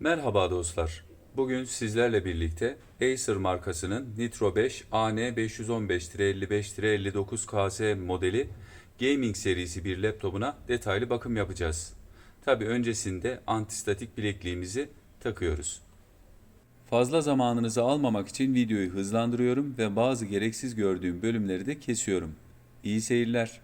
Merhaba dostlar. Bugün sizlerle birlikte Acer markasının Nitro 5 AN515-55-59KS modeli gaming serisi bir laptopuna detaylı bakım yapacağız. Tabi öncesinde antistatik bilekliğimizi takıyoruz. Fazla zamanınızı almamak için videoyu hızlandırıyorum ve bazı gereksiz gördüğüm bölümleri de kesiyorum. İyi seyirler.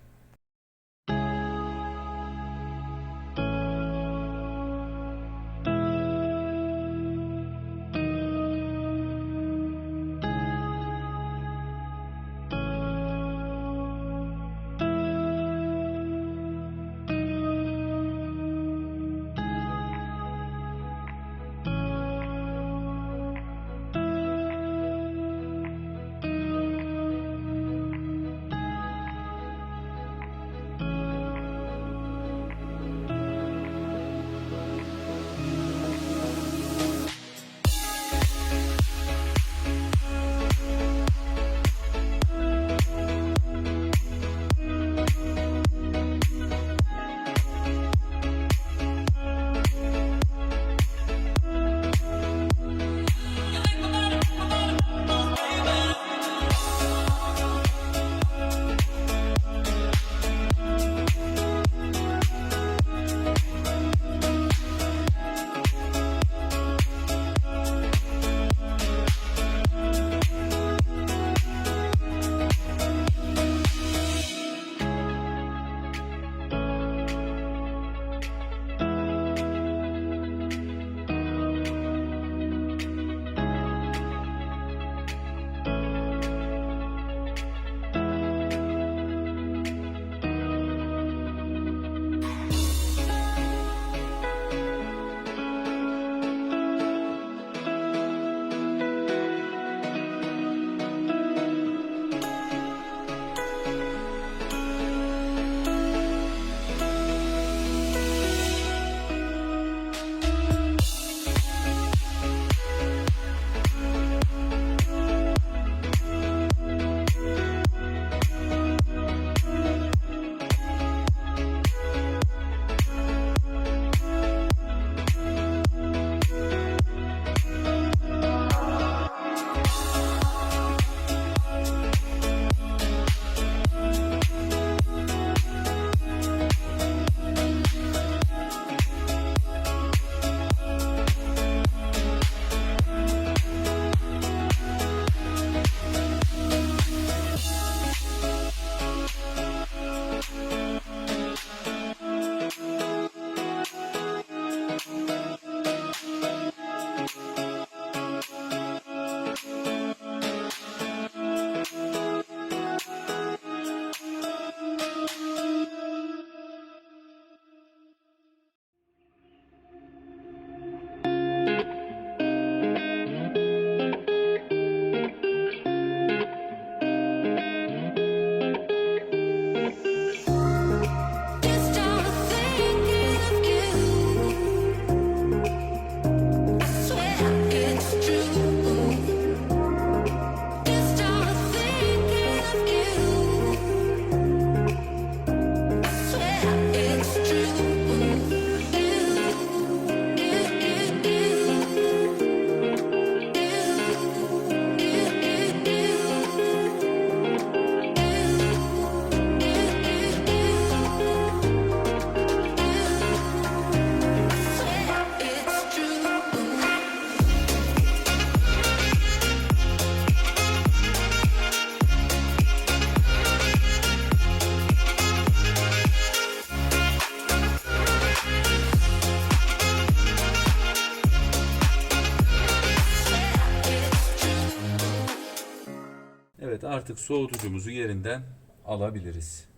Artık soğutucumuzu yerinden alabiliriz.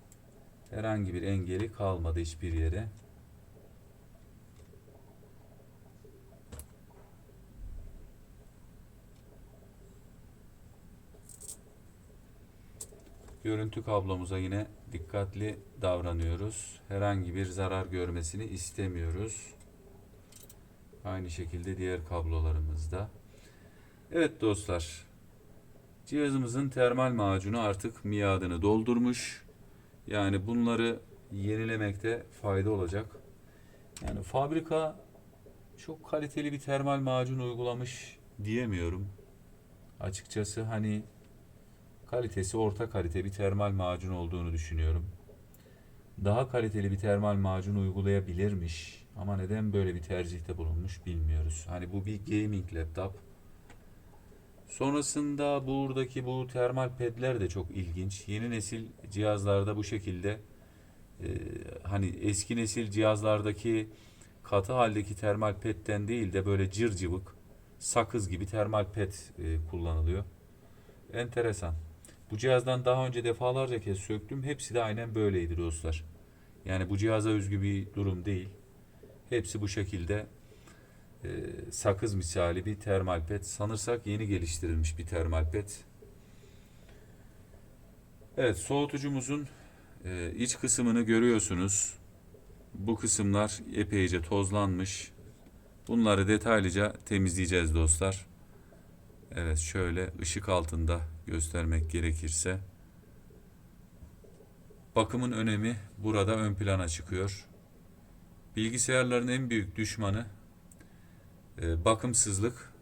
Herhangi bir engeli kalmadı hiçbir yere. Görüntü kablomuza yine dikkatli davranıyoruz. Herhangi bir zarar görmesini istemiyoruz. Aynı şekilde diğer kablolarımızda. Evet dostlar, Cihazımızın termal macunu artık miadını doldurmuş. Yani bunları yenilemekte fayda olacak. Yani fabrika çok kaliteli bir termal macun uygulamış diyemiyorum. Açıkçası hani kalitesi orta kalite bir termal macun olduğunu düşünüyorum. Daha kaliteli bir termal macun uygulayabilirmiş ama neden böyle bir tercihte bulunmuş bilmiyoruz. Hani bu bir gaming laptop. Sonrasında buradaki bu termal pedler de çok ilginç. Yeni nesil cihazlarda bu şekilde e, hani eski nesil cihazlardaki katı haldeki termal pedden değil de böyle cır cıvık sakız gibi termal ped e, kullanılıyor. Enteresan. Bu cihazdan daha önce defalarca kez söktüm. Hepsi de aynen böyleydi dostlar. Yani bu cihaza özgü bir durum değil. Hepsi bu şekilde e, sakız misali bir termal ped. Sanırsak yeni geliştirilmiş bir termal ped. Evet soğutucumuzun e, iç kısmını görüyorsunuz. Bu kısımlar epeyce tozlanmış. Bunları detaylıca temizleyeceğiz dostlar. Evet şöyle ışık altında göstermek gerekirse. Bakımın önemi burada ön plana çıkıyor. Bilgisayarların en büyük düşmanı bakımsızlık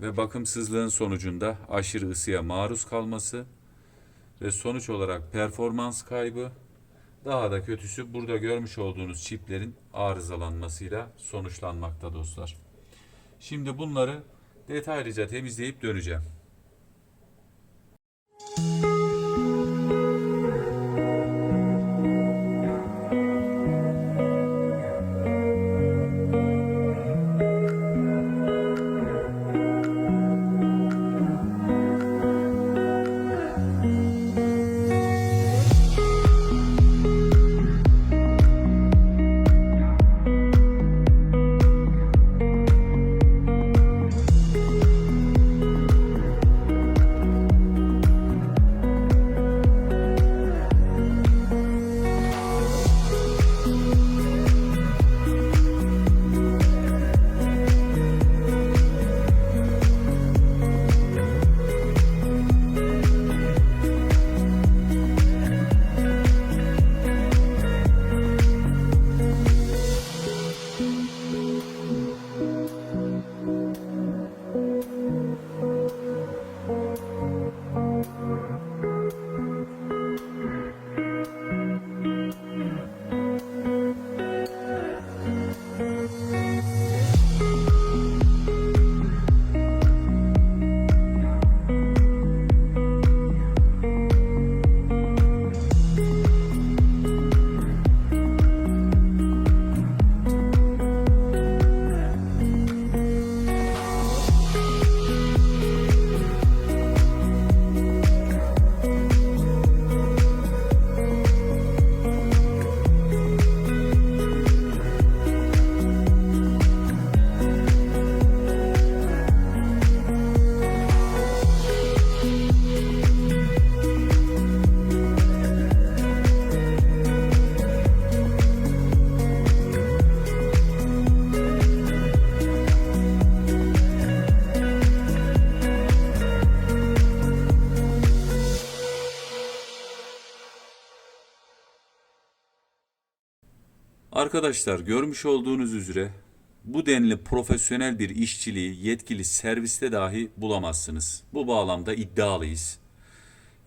ve bakımsızlığın sonucunda aşırı ısıya maruz kalması ve sonuç olarak performans kaybı daha da kötüsü burada görmüş olduğunuz çiplerin arızalanmasıyla sonuçlanmakta dostlar. Şimdi bunları detaylıca temizleyip döneceğim. Arkadaşlar görmüş olduğunuz üzere bu denli profesyonel bir işçiliği yetkili serviste dahi bulamazsınız. Bu bağlamda iddialıyız.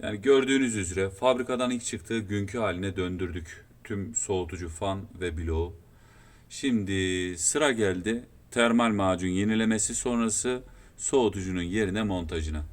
Yani gördüğünüz üzere fabrikadan ilk çıktığı günkü haline döndürdük tüm soğutucu fan ve bloğu. Şimdi sıra geldi termal macun yenilemesi sonrası soğutucunun yerine montajına.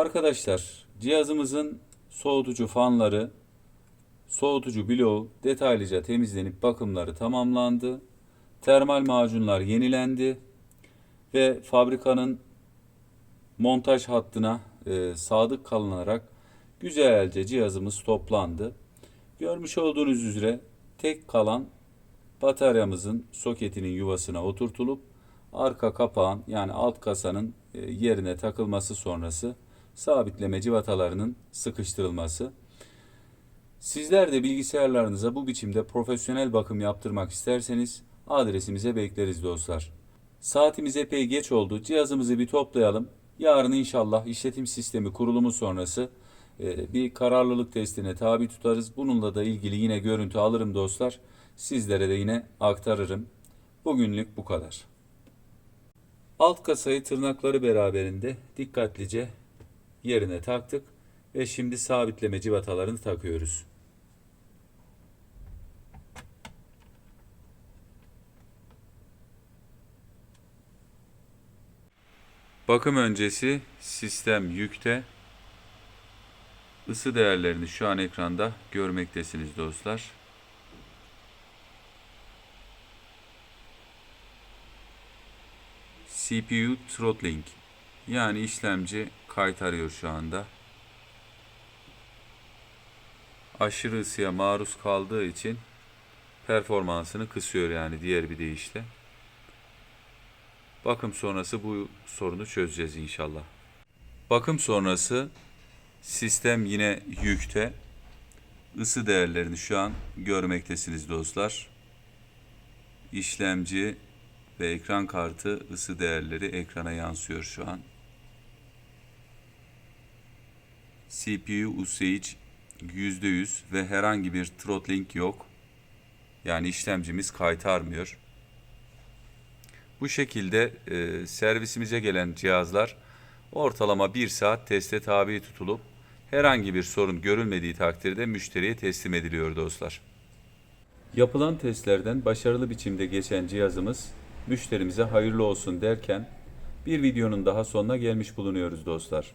Arkadaşlar cihazımızın soğutucu fanları, soğutucu bloğu detaylıca temizlenip bakımları tamamlandı. Termal macunlar yenilendi ve fabrikanın montaj hattına e, sadık kalınarak güzelce cihazımız toplandı. Görmüş olduğunuz üzere tek kalan bataryamızın soketinin yuvasına oturtulup arka kapağın yani alt kasanın e, yerine takılması sonrası sabitleme civatalarının sıkıştırılması. Sizler de bilgisayarlarınıza bu biçimde profesyonel bakım yaptırmak isterseniz adresimize bekleriz dostlar. Saatimiz epey geç oldu. Cihazımızı bir toplayalım. Yarın inşallah işletim sistemi kurulumu sonrası e, bir kararlılık testine tabi tutarız. Bununla da ilgili yine görüntü alırım dostlar. Sizlere de yine aktarırım. Bugünlük bu kadar. Alt kasayı tırnakları beraberinde dikkatlice yerine taktık ve şimdi sabitleme civatalarını takıyoruz. Bakım öncesi sistem yükte. Isı değerlerini şu an ekranda görmektesiniz dostlar. CPU throttling yani işlemci kaytarıyor şu anda. Aşırı ısıya maruz kaldığı için performansını kısıyor yani diğer bir deyişle. Bakım sonrası bu sorunu çözeceğiz inşallah. Bakım sonrası sistem yine yükte. Isı değerlerini şu an görmektesiniz dostlar. İşlemci ve ekran kartı ısı değerleri ekrana yansıyor şu an. CPU usage %100 ve herhangi bir throttling yok. Yani işlemcimiz kaytarmıyor. Bu şekilde e, servisimize gelen cihazlar ortalama 1 saat teste tabi tutulup herhangi bir sorun görülmediği takdirde müşteriye teslim ediliyor dostlar. Yapılan testlerden başarılı biçimde geçen cihazımız müşterimize hayırlı olsun derken bir videonun daha sonuna gelmiş bulunuyoruz dostlar.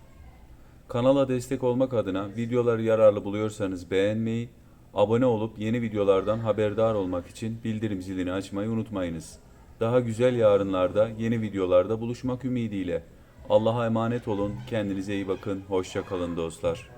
Kanala destek olmak adına videoları yararlı buluyorsanız beğenmeyi, abone olup yeni videolardan haberdar olmak için bildirim zilini açmayı unutmayınız. Daha güzel yarınlarda yeni videolarda buluşmak ümidiyle. Allah'a emanet olun, kendinize iyi bakın, hoşça kalın dostlar.